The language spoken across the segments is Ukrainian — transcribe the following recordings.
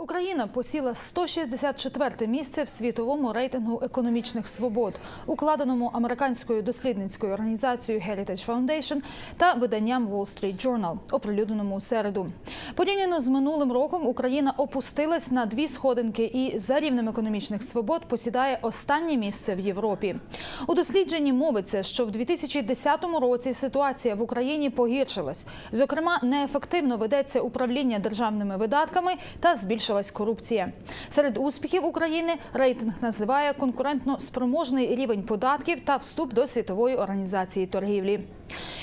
Україна посіла 164 місце в світовому рейтингу економічних свобод, укладеному американською дослідницькою організацією Heritage Foundation та виданням Wall Street Journal, оприлюдненому у середу. Порівняно з минулим роком Україна опустилась на дві сходинки і за рівнем економічних свобод посідає останнє місце в Європі. У дослідженні мовиться, що в 2010 році ситуація в Україні погіршилась. Зокрема, неефективно ведеться управління державними видатками та збільшилась корупція. Серед успіхів України рейтинг називає конкурентно спроможний рівень податків та вступ до світової організації торгівлі.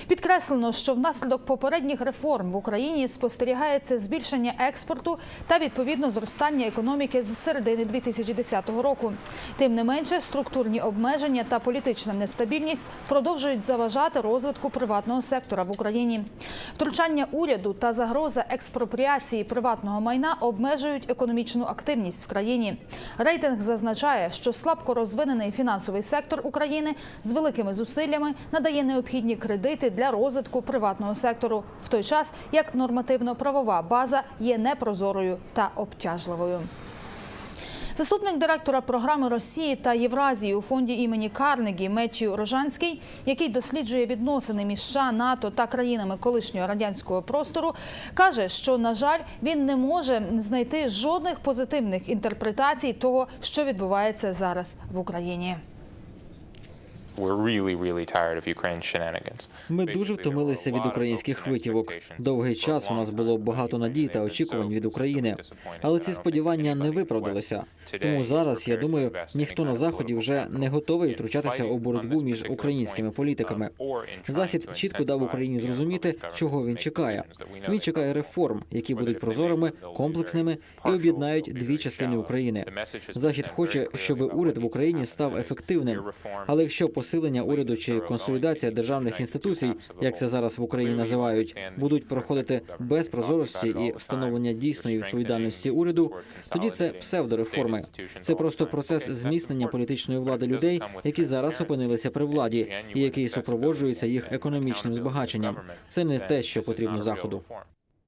Підкреслено, що внаслідок попередніх реформ в Україні спостерігається збільшення експорту та відповідно зростання економіки з середини 2010 року. Тим не менше, структурні обмеження та політична нестабільність продовжують заважати розвитку приватного сектора в Україні. Втручання уряду та загроза експропріації приватного майна обмежують економічну активність в країні. Рейтинг зазначає, що слабко розвинений фінансовий сектор України з великими зусиллями надає необхідні кредити для розвитку приватного сектору, в той час як нормативно-правова база є непрозорою та обтяжливою. Заступник директора програми Росії та Євразії у фонді імені Карнегі Мечі Рожанський, який досліджує відносини між США, НАТО та країнами колишнього радянського простору, каже, що на жаль він не може знайти жодних позитивних інтерпретацій того, що відбувається зараз в Україні. Ми дуже втомилися від українських витівок. Довгий час у нас було багато надій та очікувань від України, але ці сподівання не виправдалися. Тому зараз я думаю, ніхто на заході вже не готовий втручатися у боротьбу між українськими політиками. Захід чітко дав Україні зрозуміти, чого він чекає. Він чекає реформ, які будуть прозорими, комплексними і об'єднають дві частини України. Захід хоче, щоб уряд в Україні став ефективним. Але якщо посилення уряду чи консолідація державних інституцій, як це зараз в Україні називають, будуть проходити без прозорості і встановлення дійсної відповідальності уряду, тоді це псевдореформи. Це просто процес зміцнення політичної влади людей, які зараз опинилися при владі, і який супроводжується їх економічним збагаченням. Це не те, що потрібно заходу.